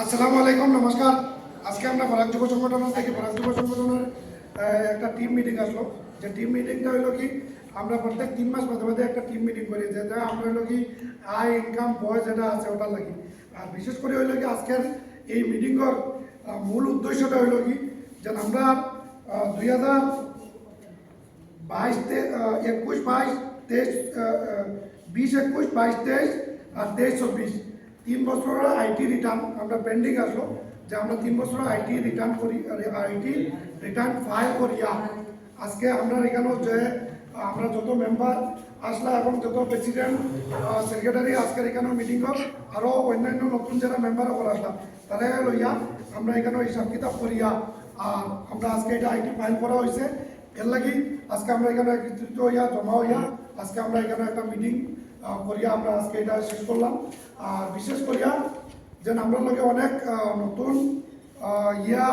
আসসালামু আলাইকুম, নমস্কার। আজকে আমরা ফরাক যুব সংগঠন থেকে ফরাক যুব সংগঠনের একটা টিম মিটিং আসলো। যে টিম মিটিংটা হলো কি, আমরা প্রত্যেক তিন মাস মাঝে মাঝে একটা টিম মিটিং করি। যেটা আমরা হলো কি আয় ইনকাম বয় যেটা আছে ওটা লাগি। আর বিশেষ করে হইল কি, আজকের এই মিটিংয়ের মূল উদ্দেশ্যটা হইল কি, যে আমরা দুই হাজার বাইশ একুশ, বাইশ, তেইশ বিশ, একুশ, বাইশ, তেইশ আর তেইশ, চব্বিশ। তিন বছর আইটি রিটার্ন আমরা পেন্ডিং আসলো যে আমরা তিন বছরের আইটি রিটার্ন করি আইটি রিটার্ন ফাইল করিয়া, আজকে আমরা এখানে যে, আমরা যত মেম্বার আসলা এবং যত প্রেসিডেন্ট সেক্রেটারি আজকের এখানে মিটিং কর আরও অন্যান্য নতুন যারা মেম্বার হল আসলাম তারা লইয়া আমরা এখানে হিসাব কিতাব করিয়া, আর আমরা আজকে এটা আইটি ফাইল করা হয়েছে এর লাগি আজকে আমরা এখানে একত্রিত হইয়া, জমা হইয়া, আজকে আমরা এখানে একটা মিটিং করিয়া আমরা আজকে এটা শেষ করলাম। আর বিশেষ করিয়া যে আমরা লগে অনেক নতুন ইয়া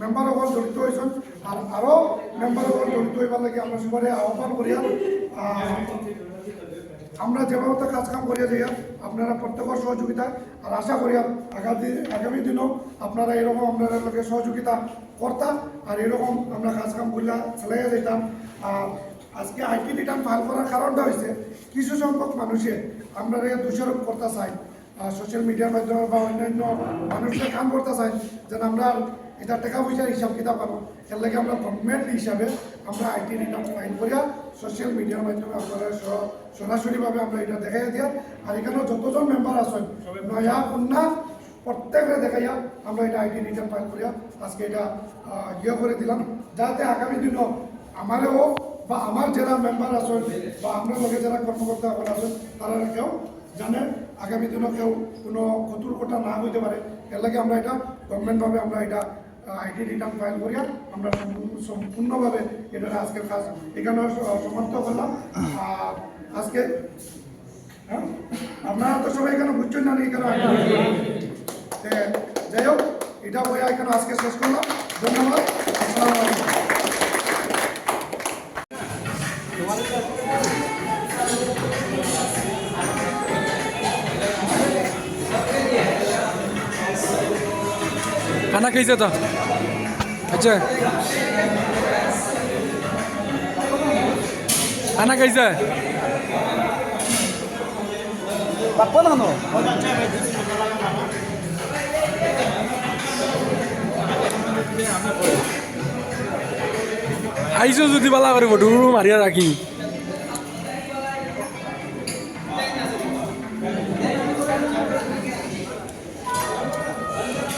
মেম্বার সকল জড়িত হয়েছেন। আর আরও মেম্বার সকল জড়িত হইবার লাগে আমরা সবাই আহ্বান করিয়া আমরা যেভাবে কাজ কাম করিয়া যাইয়া আপনারা প্রত্যেকের সহযোগিতা, আর আশা করিয়া আগামী আগামী দিনও আপনারা এরকম আপনারা লোকের সহযোগিতা করতাম আর এরকম আমরা কাজ কাম করিয়া চালাইয়া যেতাম আর আজকে আইটি রিটার্ন ফাইল করার কারণটা হয়েছে কিছু সংখ্যক মানুষে আমরা দোষারোপ করতে চাই সোশ্যাল মিডিয়ার মাধ্যমে বা অন্যান্য মানুষের কাম করতে চাই যেন আমরা এটা টাকা পয়সার হিসাব কিতাব পাবো। এর লাগে আমরা গভর্নমেন্ট হিসাবে আমরা আইটি রিটার্ন ফাইল করিয়া সোশ্যাল মিডিয়ার মাধ্যমে আপনারা স- সরাসরিভাবে আমরা এটা দেখাই দিয়া আর এখানে যতজন মেম্বার আছেন নয়া কন্যা প্রত্যেকরে দেখাইয়া আমরা এটা আইটি রিটার্ন ফাইল করিয়া আজকে এটা ইয়ে করে দিলাম যাতে আগামী দিনও আমারও বা আমার যারা মেম্বার আছেন বা আপনার লোকে যারা কর্মকর্তা আছেন তারা কেউ জানে আগামী দিনও কেউ কোনো কতুর কোটা না হইতে পারে। এর লাগে আমরা এটা গভর্নমেন্টভাবে আমরা এটা আইটি রিটার্ন ফাইল করিয়া আমরা সম্পূর্ণভাবে এটা আজকের কাজ এখানে সমাপ্ত করলাম। আর আজকে হ্যাঁ? আপনারা তো সবাই এখানে বুঝছেন না এখানে? তে, যাই হোক এটা বইয়া এখানে আজকে শেষ করলাম। ধন্যবাদ। আসসালামু আলাইকুম। খানা খাইছে তো। আচ্ছা খানা খাইছে? বাপ্পা না আইছো যদি বালা কৰিব দূৰ মাৰিয়া ৰাখি।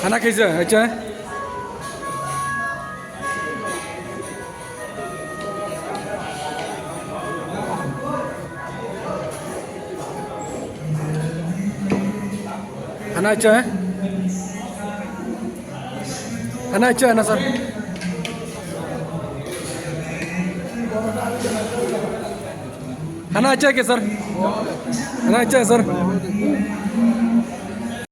खाना कैसा है अच्छा है खाना अच्छा है खाना अच्छा है ना सर खाना अच्छा है क्या सर खाना अच्छा है सर